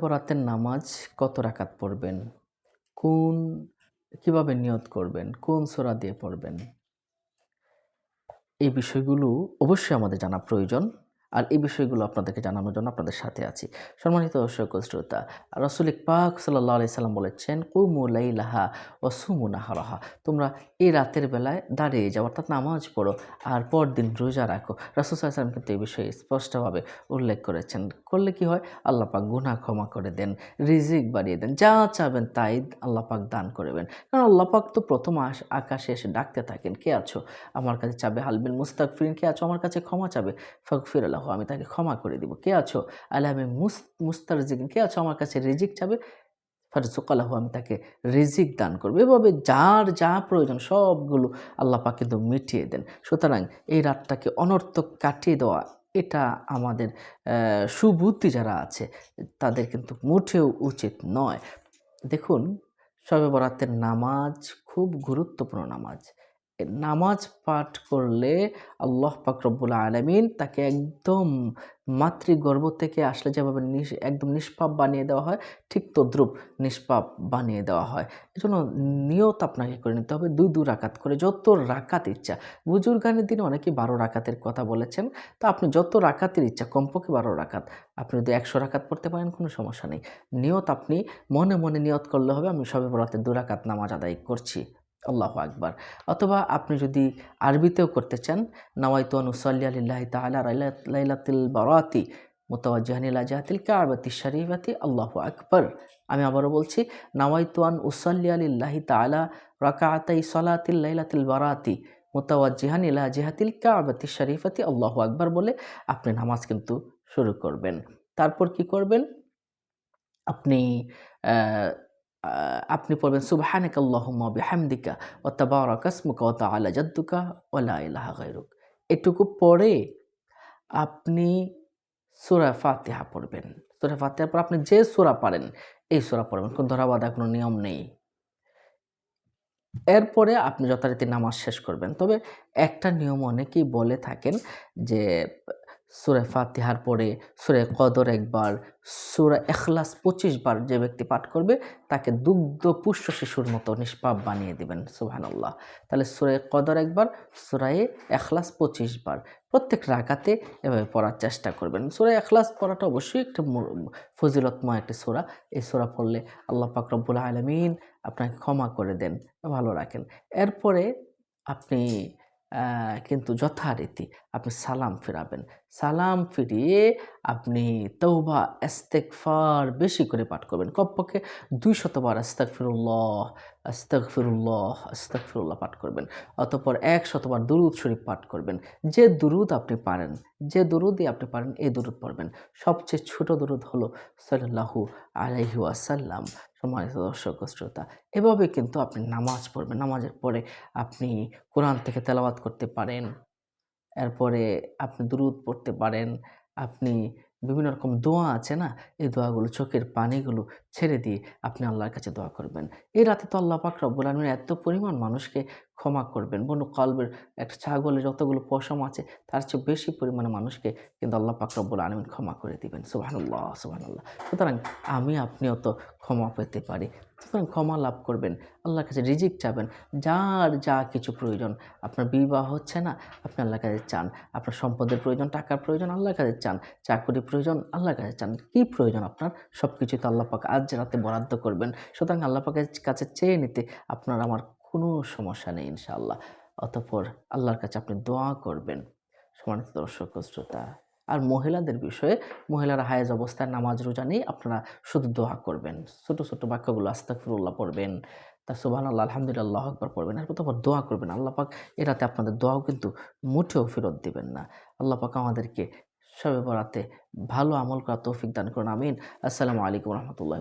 বরাতের নামাজ কত রাকাত পড়বেন? কোন, কীভাবে নিয়ত করবেন? কোন সোরা দিয়ে পড়বেন? এই বিষয়গুলো অবশ্যই আমাদের জানা প্রয়োজন। আর এই বিষয়গুলো আপনাদেরকে জানানোর জন্য আপনাদের সাথে আছি। সম্মানিত দর্শক শ্রোতা, রসুল পাক সাল্লাহ আলি সাল্লাম বলেছেন, কুমু লাইলাহা ও সুমু নাহারাহা। তোমরা এই রাতের বেলায় দাঁড়িয়ে যাও, অর্থাৎ নামাজ পড়ো আর পরদিন রোজা রাখো। রসুল সাল্লাম কিন্তু এই বিষয়ে স্পষ্টভাবে উল্লেখ করেছেন। করলে কি হয়? আল্লাহ পাক গুনাহ ক্ষমা করে দেন, রিজিক বাড়িয়ে দেন, যা চাবেন তাই আল্লাহ পাক দান করবেন। কারণ আল্লাহ পাক তো প্রথম আকাশে এসে ডাকতে থাকেন, কে আছো? আমার কাছে চাবে হালবিন মুস্তাক ফিরিন কে আছো? আমার কাছে ক্ষমা চাবে ফকফির আল্লাহ আমি তাকে ক্ষমা করে দিব। কে আছো? আল্লাহ আমি মুস্তার কে আছো? আমার কাছে রিজিক চাবে? ফারজুক আল্লাহ আমি তাকে রিজিক দান করব। এভাবে যার যা প্রয়োজন সবগুলো আল্লাহ কিন্তু মিটিয়ে দেন। সুতরাং এই রাতটাকে অনর্থক কাটিয়ে দেওয়া, এটা আমাদের সুবুদ্ধি যারা আছে, তাদের কিন্তু মোটেও উচিত নয়। দেখুন শবে বরাতের নামাজ খুব গুরুত্বপূর্ণ নামাজ। নামাজ পাঠ করলে আল্লাহ পাক রব্বুল আলমিন তাকে একদম মাতৃগর্ভ থেকে আসলে যেভাবে একদম নিষ্পাপ বানিয়ে দেওয়া হয়, ঠিক তদ্রুপ নিষ্পাপ বানিয়ে দেওয়া হয়। এজন্য নিয়ত আপনাকে করে নিতে হবে দুই দু রাকাত করে, যত রাকাত ইচ্ছা। বুজুর্গানের দিনে অনেকে বারো রাকাতের কথা বলেছেন, তা আপনি যত রাকাতের ইচ্ছা, কমপক্ষে বারো রাকাত। আপনি যদি একশো রাকাত পড়তে পারেন, কোনো সমস্যা নেই। নিয়ত আপনি মনে মনে নিয়ত করলে হবে, আমি সবে বরাতে দু রাকাত নামাজ আদায় করছি। আল্লাহ আকবার। অথবা আপনি যদি আরবিতেও করতে চান নাওয়াইতু আনুসাল্লি আলিল্লাহি রাইলা- লাইলাতুল বারাতি মুতাওয়াজ্জিহান ইলা জাহাতিল শরীফাতি, আল্লাহু আকবর। আমি আবারও বলছি নাওয়াইতুয়ান উসাল্লি আলিল্লাহি তাআলা রাকাআতাই সালাতিল লাইলাতুল বারাতি মুতাওয়াজ্জিহান ইলা জিহাতিল কাবাতি শরীফাতি, আল্লাহু আকবার বলে আপনি নামাজ কিন্তু শুরু করবেন। তারপর কি করবেন? আপনি আপনি পড়বেন সুবহানাক আল্লাহুম্মা বিহামদিকা ওয়া তাবারাকা ইসমুকা ওয়া তাআলা জাদ্দুকা ওয়া লা ইলাহা এটুকু পড়ে আপনি সুরা ফাতেহা পড়বেন। সূরা ফাতিহার পর আপনি যে সূরা পারেন, এই সূরা পড়বেন। কোনো ধরা বাঁধা, কোনো নিয়ম নেই। এরপরে আপনি যথারীতি নামাজ শেষ করবেন। তবে একটা নিয়ম অনেকেই বলে থাকেন যে সুরে ফাতিহার পরে সুরে কদর একবার, সুরা এখলাস পঁচিশ বার যে ব্যক্তি পাঠ করবে, তাকে দুগ্ধ পুষ্য শিশুর মতো নিষ্পাপ বানিয়ে দিবেন, সুবহানাল্লাহ। তাহলে সুরে কদর একবার সুরায়ে এখলাস পঁচিশ বার। প্রত্যেক রাকাতে এভাবে পড়ার চেষ্টা করবেন। সুরা এখলাস পড়াটা অবশ্যই একটা ফজিলতময় একটি সুরা। এই সুরা পড়লে আল্লাহ পাক রব্বুল আলমিন আপনাকে ক্ষমা করে দেন, ভালো রাখেন। এরপরে আপনি কিন্তু যথারীতি আপনি সালাম ফিরাবেন। সালাম ফিরিয়ে আপনি তৌবা এস্তেকফার বেশি করে পাঠ করবেন। কমপক্ষে দুই শতবার আস্তাক ফিরুল্লাহ আস্তাক ফিরুল্লাহ আস্তাক ফিরুল্লাহ পাঠ করবেন। অতপর এক শতবার দুরুদ শরীফ পাঠ করবেন। যে দুরুদ আপনি পারেন, যে দুরুদই আপনি পারেন, এই দুরুদ পড়বেন। সবচেয়ে ছোট দুরুদ হলো সাল্লাহু আলাইহি ওয়াসাল্লাম। সম্মানিত দর্শক শ্রোতা, এভাবে কিন্তু আপনি নামাজ পড়বেন। নামাজের পরে আপনি কোরআন থেকে তেলাওয়াত করতে পারেন। এরপরে আপনি দুরুদ পড়তে পারেন। আপনি বিভিন্ন রকম দোয়া আছে না? এই দোয়াগুলো চোখের পানিগুলো ছেড়ে দিয়ে আপনি আল্লাহর কাছে দোয়া করবেন। এই রাতে তো আল্লাহ পাক রব্বুল আলমিন এত পরিমাণ মানুষকে ক্ষমা করবেন। বনু কলবের একটা ছাগলের যতগুলো পশম আছে, তার চেয়ে বেশি পরিমাণে মানুষকে কিন্তু আল্লাহ পাক রব্বুল আলমিন ক্ষমা করে দিবেন। সুবহানাল্লাহ সুবহানাল্লাহ। সুতরাং আমি আপনিও তো ক্ষমা পেতে পারি। সুতরাং ক্ষমা লাভ করবেন, আল্লাহর কাছে রিজিক চাবেন। যার যা কিছু প্রয়োজন, আপনার বিবাহ হচ্ছে না, আপনি আল্লাহর কাছে চান। আপনার সম্পদের প্রয়োজন, টাকার প্রয়োজন, আল্লাহর কাছে চান। চাকরি প্রয়োজন, আল্লাহর কাছে চান। কী প্রয়োজন আপনার? সব কিছু তো আল্লাহ পাক আজ রাতে বরাদ্দ করবেন। সুতরাং আল্লাহ পাকের কাছে চেয়ে নিতে আপনার আমার কোনো সমস্যা নেই ইনশাআল্লাহ। অতঃপর আল্লাহর কাছে আপনি দোয়া করবেন। সমানিত দর্শক শ্রোতা, আর মহিলাদের বিষয়ে, মহিলারা হায়েজ অবস্থায় নামাজ রোজা নেই, আপনারা শুধু দোয়া করবেন। ছোট ছোট বাক্যগুলো আস্তাকফিরুল্লাহ পড়বেন তার সুবাহ আল্লাহ আলহামদুলিল্লাহ আকবর পড়বেন, আর তারপর দোয়া করবেন। আল্লাহ পাক এ রাতে আপনাদের দোয়াও কিন্তু মুঠেও ফেরত দিবেন না। আল্লাহ পাক আমাদেরকে সবে বরাতে ভালো আমল করা তৌফিক দান করুন, আমিন। আসসালামু আলাইকুম রহমতুল্লাহ।